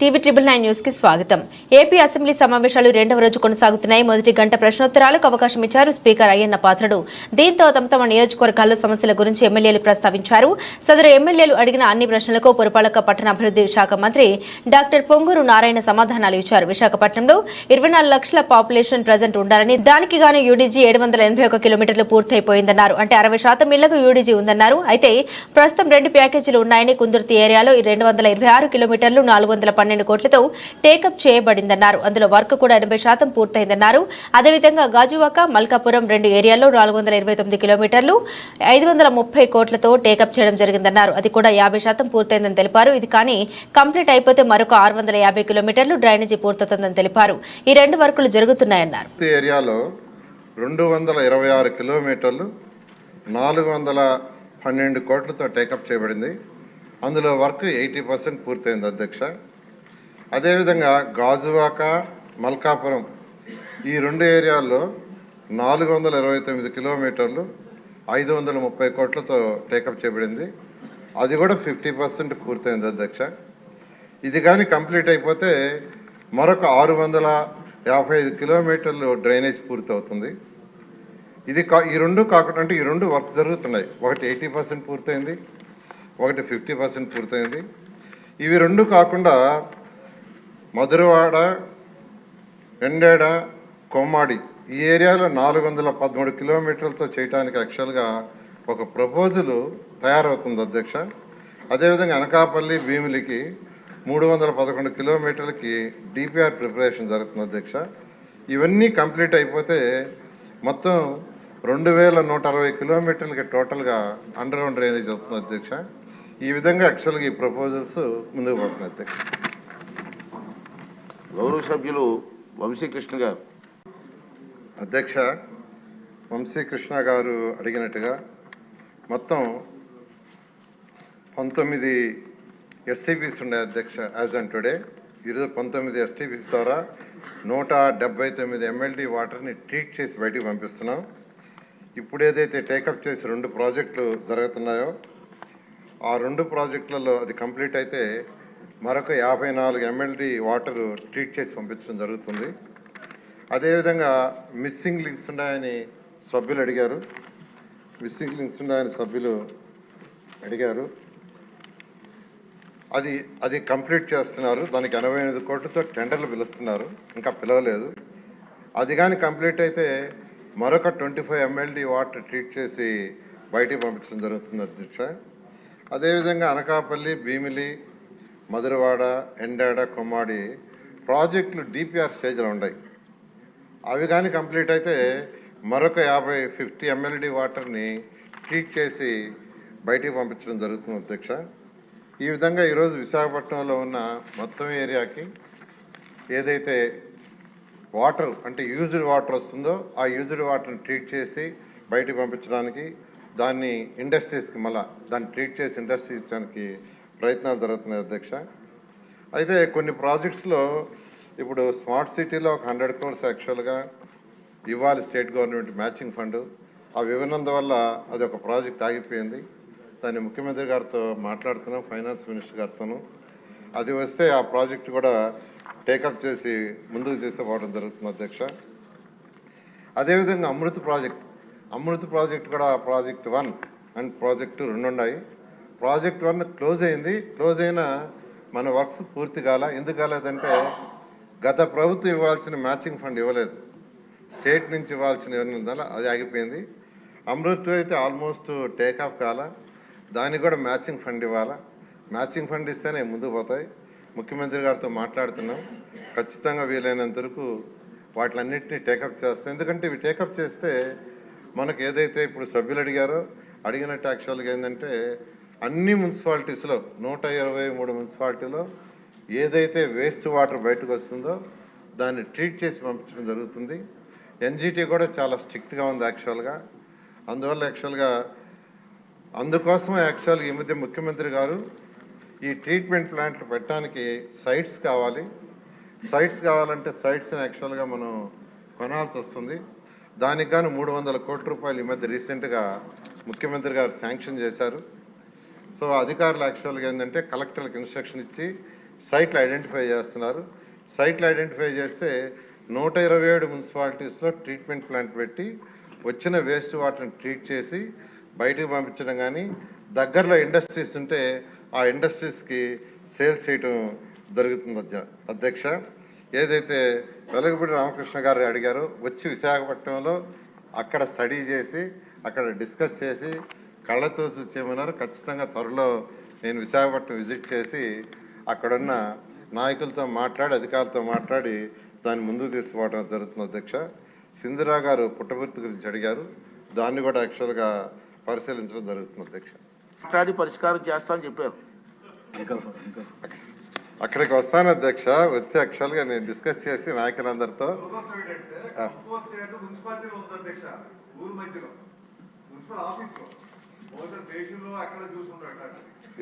TV triple nine న్యూస్కి స్వాగతం. AP assembly సమావేశాలు రెండవ రోజు కొనసాగుతున్నాయి. మొదటి గంట ప్రశ్నోత్తరాలకు అవకాశం ఇచ్చారు స్పీకర్ అయ్యన్న పాత్రుడు. దీంతో తమ తమ నియోజకవర్గాల్లో సమస్యల గురించి ఎమ్మెల్యేలు ప్రస్తావించారు. సదరు ఎమ్మెల్యేలు అడిగిన అన్ని ప్రశ్నలకు పురపాలక పట్టణాభివృద్ధి శాఖ మంత్రి డాక్టర్ పొంగూరు నారాయణ సమాధానాలు ఇచ్చారు. విశాఖపట్నంలో ఇరవై నాలుగు లక్షల పాపులేషన్ ప్రజెంట్ ఉండాలని దానికి గాను యూడీజీ ఏడు వందల ఎనభై ఒక కిలోమీటర్లు పూర్తయిపోయిందన్నారు. అంటే అరవై శాతం ఇళ్ళకు యూడీజీ ఉందన్నారు. అయితే ప్రస్తుతం రెండు ప్యాకేజీలు ఉన్నాయని కుందుర్తి ఏరియాలో రెండు వందల ఇరవై ఆరు కిలోమీటర్లు నాలుగు వందల పన్నెండు కోట్లతో టేకప్ చేయబడిందన్నారు. అందులో వర్క్ కూడా ఎనభై శాతం పూర్తయిందన్నారు. అదేవిధంగా గాజువాక మల్కాపురం రెండు ఏరియాల్లో నాలుగు వందల ఇరవై తొమ్మిది కిలోమీటర్లు ఐదు వందల ముప్పై కోట్లతో టేకప్ చేయడం జరిగిందన్నారు. అది కూడా యాభై శాతం పూర్తయిందని తెలిపారు. ఇది కానీ కంప్లీట్ అయిపోతే మరొక ఆరు వందల యాభై కిలోమీటర్లు డ్రైనేజీ పూర్తవుతుందని తెలిపారు. ఈ రెండు వర్కులు జరుగుతున్నాయన్నారు. ఏరియాలో రెండు వందల ఇరవై ఆరు కిలోమీటర్లు నాలుగు వందల పన్నెండు కోట్లతో టేకప్ చేయబడింది. అందులో వర్క్ ఎయిటీ పర్సెంట్ పూర్తయింది అధ్యక్ష. అదేవిధంగా గాజువాక మల్కాపురం ఈ రెండు ఏరియాల్లో నాలుగు వందల ఇరవై తొమ్మిది కిలోమీటర్లు ఐదు వందల ముప్పై కోట్లతో టేకప్ చేయబడింది. అది కూడా ఫిఫ్టీ పర్సెంట్ పూర్తయింది అధ్యక్ష. ఇది కానీ కంప్లీట్ అయిపోతే మరొక ఆరు వందల యాభై ఐదు కిలోమీటర్లు డ్రైనేజ్ పూర్తవుతుంది. ఇది కా ఈ రెండు కాకుండా అంటే ఈ రెండు వర్క్ జరుగుతున్నాయి. ఒకటి ఎయిటీ పర్సెంట్ పూర్తయింది ఒకటి ఫిఫ్టీ పర్సెంట్ పూర్తయింది. ఇవి రెండు కాకుండా మధురవాడ ఎండేడ కొమ్మాడి ఈ ఏరియాలో నాలుగు వందల పదమూడు కిలోమీటర్లతో చేయడానికి యాక్చువల్గా ఒక ప్రపోజల్ తయారవుతుంది అధ్యక్ష. అదేవిధంగా అనకాపల్లి భీమిలికి మూడు వందల పదకొండు కిలోమీటర్లకి డిపిఆర్ ప్రిపరేషన్ జరుగుతుంది అధ్యక్ష. ఇవన్నీ కంప్లీట్ అయిపోతే మొత్తం రెండు వేల నూట అరవై కిలోమీటర్లకి టోటల్గా అండర్ గ్రౌండ్ డ్రైనేజ్ అవుతుంది అధ్యక్ష. ఈ విధంగా యాక్చువల్గా ఈ ప్రపోజల్స్ ముందుకు పోతున్నాయి అధ్యక్ష. గౌరవ సభ్యులు వంశీకృష్ణ గారు. అధ్యక్ష వంశీకృష్ణ గారు అడిగినట్టుగా మొత్తం పంతొమ్మిది ఎస్టీపీస్ ఉన్నాయి అధ్యక్ష యాజ్ అండ్ టుడే ఈరోజు పంతొమ్మిది ఎస్టీపీస్ ద్వారా నూట డెబ్బై తొమ్మిది ఎమ్మెల్డీ వాటర్ని ట్రీట్ చేసి బయటికి పంపిస్తున్నాం. ఇప్పుడు ఏదైతే టేకప్ చేసి రెండు ప్రాజెక్టులు జరుగుతున్నాయో ఆ రెండు ప్రాజెక్టులలో అది కంప్లీట్ అయితే మరొక యాభై నాలుగు ఎమ్మెల్డీ వాటర్ ట్రీట్ చేసి పంపించడం జరుగుతుంది. అదేవిధంగా మిస్సింగ్ లింక్స్ ఉన్నాయని సభ్యులు అడిగారు. మిస్సింగ్ లింక్స్ ఉన్నాయని సభ్యులు అడిగారు. అది అది కంప్లీట్ చేస్తున్నారు. దానికి ఎనభై ఎనిమిది కోట్లతో టెండర్లు పిలుస్తున్నారు. ఇంకా పిలవలేదు. అది కానీ కంప్లీట్ అయితే మరొక twenty five MLD water treat చేసి బయటికి పంపించడం జరుగుతుంది అధ్యక్ష. అదేవిధంగా అనకాపల్లి భీమిలి మధురవాడ ఎండాడ కొమ్మాడి ప్రాజెక్టులు డిపిఆర్ స్టేజ్లో ఉన్నాయి అవి కానీ కంప్లీట్ అయితే మరొక యాభై ఫిఫ్టీ ఎంఎల్డి వాటర్ని ట్రీట్ చేసి బయటికి పంపించడం జరుగుతుంది అధ్యక్ష. ఈ విధంగా ఈరోజు విశాఖపట్నంలో ఉన్న మొత్తం ఏరియాకి ఏదైతే వాటర్ అంటే యూజ్డ్ వాటర్ వస్తుందో ఆ యూజ్డ్ వాటర్ని ట్రీట్ చేసి బయటికి పంపించడానికి దాన్ని ఇండస్ట్రీస్కి మళ్ళా దాన్ని ట్రీట్ చేసి ఇండస్ట్రీ ఇచ్చడానికి ప్రయత్నాలు జరుగుతున్నాయి అధ్యక్ష. అయితే కొన్ని ప్రాజెక్ట్స్లో ఇప్పుడు స్మార్ట్ సిటీలో ఒక హండ్రెడ్ క్రోర్స్ యాక్చువల్గా ఇవ్వాలి స్టేట్ గవర్నమెంట్ మ్యాచింగ్ ఫండ్ అవి ఇవ్వనందువల్ల అది ఒక ప్రాజెక్ట్ ఆగిపోయింది. దాన్ని ముఖ్యమంత్రి గారితో మాట్లాడుతున్నాం ఫైనాన్స్ మినిస్టర్ గారితోనూ. అది వస్తే ఆ ప్రాజెక్ట్ కూడా టేకప్ చేసి ముందుకు తీసుకుపోవడం జరుగుతుంది అధ్యక్ష. అదేవిధంగా అమృత్ ప్రాజెక్ట్ అమృత్ ప్రాజెక్ట్ కూడా ప్రాజెక్ట్ వన్ అండ్ ప్రాజెక్టు రెండు ఉన్నాయి ప్రాజెక్ట్ వన్ క్లోజ్ అయింది. క్లోజ్ అయిన మన వర్క్స్ పూర్తి కాల ఎందుకు కాలేదంటే గత ప్రభుత్వం ఇవ్వాల్సిన మ్యాచింగ్ ఫండ్ ఇవ్వలేదు. స్టేట్ నుంచి ఇవ్వాల్సిన ఇవ్వనందువల్ల అది ఆగిపోయింది. అమృత్ అయితే ఆల్మోస్ట్ టేక్ ఆఫ్ కాల. దానికి కూడా మ్యాచింగ్ ఫండ్ ఇవ్వాలా. మ్యాచింగ్ ఫండ్ ఇస్తేనే ముందుకు పోతాయి. ముఖ్యమంత్రి గారితో మాట్లాడుతున్నాం. ఖచ్చితంగా వీలైనంత వరకు వాటిలన్నింటినీ టేకప్ చేస్తాం. ఎందుకంటే ఇవి టేకప్ చేస్తే మనకు ఏదైతే ఇప్పుడు సభ్యులు అడిగారో అడిగినట్టు యాక్చువల్గా ఏంటంటే అన్ని మున్సిపాలిటీస్లో నూట ఇరవై మూడు మున్సిపాలిటీలో ఏదైతే వేస్ట్ వాటర్ బయటకు వస్తుందో దాన్ని ట్రీట్ చేసి పంపించడం జరుగుతుంది. ఎన్జీటీ కూడా చాలా స్ట్రిక్ట్గా ఉంది యాక్చువల్గా. అందువల్ల యాక్చువల్గా అందుకోసం యాక్చువల్గా ఈ మధ్య ముఖ్యమంత్రి గారు ఈ ట్రీట్మెంట్ ప్లాంట్లు పెట్టడానికి సైట్స్ కావాలి. సైట్స్ కావాలంటే సైట్స్ని యాక్చువల్గా మనం కొనాల్సి వస్తుంది. దానికి గాను మూడు వందల కోట్ల రూపాయలు ఈ మధ్య రీసెంట్గా ముఖ్యమంత్రి గారు శాంక్షన్ చేశారు. సో అధికారులు యాక్చువల్గా ఏంటంటే కలెక్టర్లకు ఇన్స్ట్రక్షన్ ఇచ్చి సైట్లు ఐడెంటిఫై చేస్తున్నారు. సైట్లు ఐడెంటిఫై చేస్తే నూట ఇరవై ఏడు మున్సిపాలిటీస్లో ట్రీట్మెంట్ ప్లాంట్ పెట్టి వచ్చిన వేస్ట్ వాటర్ని ట్రీట్ చేసి బయటకు పంపించడం కానీ దగ్గరలో ఇండస్ట్రీస్ ఉంటే ఆ ఇండస్ట్రీస్కి సేల్స్ చేయటం జరుగుతుంది అధ్య- అధ్యక్ష. ఏదైతే వెలగపూడి రామకృష్ణ గారు అడిగారో వచ్చి విశాఖపట్నంలో అక్కడ స్టడీ చేసి అక్కడ డిస్కస్ చేసి కళ్ళతో చూసేయమన్నారు ఖచ్చితంగా త్వరలో నేను విశాఖపట్నం విజిట్ చేసి అక్కడున్న నాయకులతో మాట్లాడి అధికారులతో మాట్లాడి దాన్ని ముందుకు తీసుకుపోవడం జరుగుతుంది అధ్యక్ష. సింధురా గారు పుట్టబర్తి గురించి అడిగారు. దాన్ని కూడా యాక్చువల్గా పరిశీలించడం జరుగుతుంది అధ్యక్ష. మాట్లాడి పరిష్కారం చేస్తా అని చెప్పారు అక్కడికి వస్తాను అధ్యక్ష. వచ్చి యాక్చువల్గా నేను డిస్కస్ చేసి నాయకులందరితో. ఆ.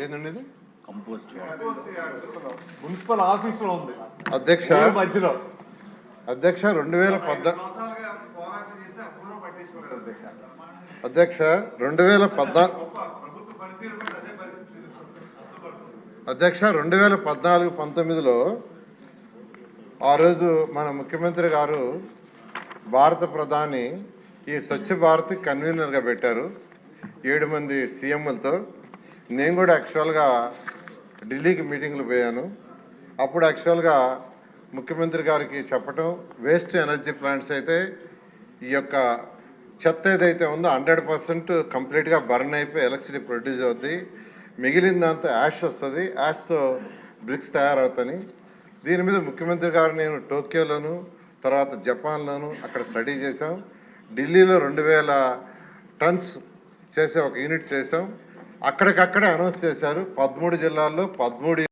ఏంటండి? మున్సిపల్ ఆఫీస్లో ఉంది. అధ్యక్ష మధ్యలో. అధ్యక్ష రెండు వేల పద్నా సంవత్సరాలుగా పోరాటం చేస్తే అప్పుడు పట్టించుకోలేదు అధ్యక్ష. అధ్యక్ష రెండు వేల పద్నా గొప్ప ప్రభుత్వ పనితీరు కూడా అదే పరిస్థితి. అధ్యక్ష రెండు వేల పద్నాలుగు పంతొమ్మిదిలో ఆ రోజు మన ముఖ్యమంత్రి గారు భారత ప్రధాని ఈ స్వచ్ఛ భారత్ కన్వీనర్గా పెట్టారు. ఏడు మంది సీఎంలతో నేను కూడా యాక్చువల్గా ఢిల్లీకి మీటింగ్లు పోయాను. అప్పుడు యాక్చువల్గా ముఖ్యమంత్రి గారికి చెప్పటం వేస్ట్ ఎనర్జీ ప్లాంట్స్ అయితే ఈ యొక్క చెత్త ఏదైతే ఉందో హండ్రెడ్ పర్సెంట్ కంప్లీట్గా బర్న్ అయిపోయి ఎలక్ట్రిసిటీ ప్రొడ్యూస్ అవుద్ది. మిగిలిన దాంతో యాష్ వస్తుంది యాష్తో బ్రిక్స్ తయారవుతాయి. దీని మీద ముఖ్యమంత్రి గారు నేను టోక్యోలోను తర్వాత జపాన్లోను అక్కడ స్టడీ చేశాం. ఢిల్లీలో రెండు వేల టన్స్ చేసే ఒక యూనిట్ చేశాం. అక్కడికక్కడే అనౌన్స్ చేశారు. పదమూడు జిల్లాల్లో పదమూడు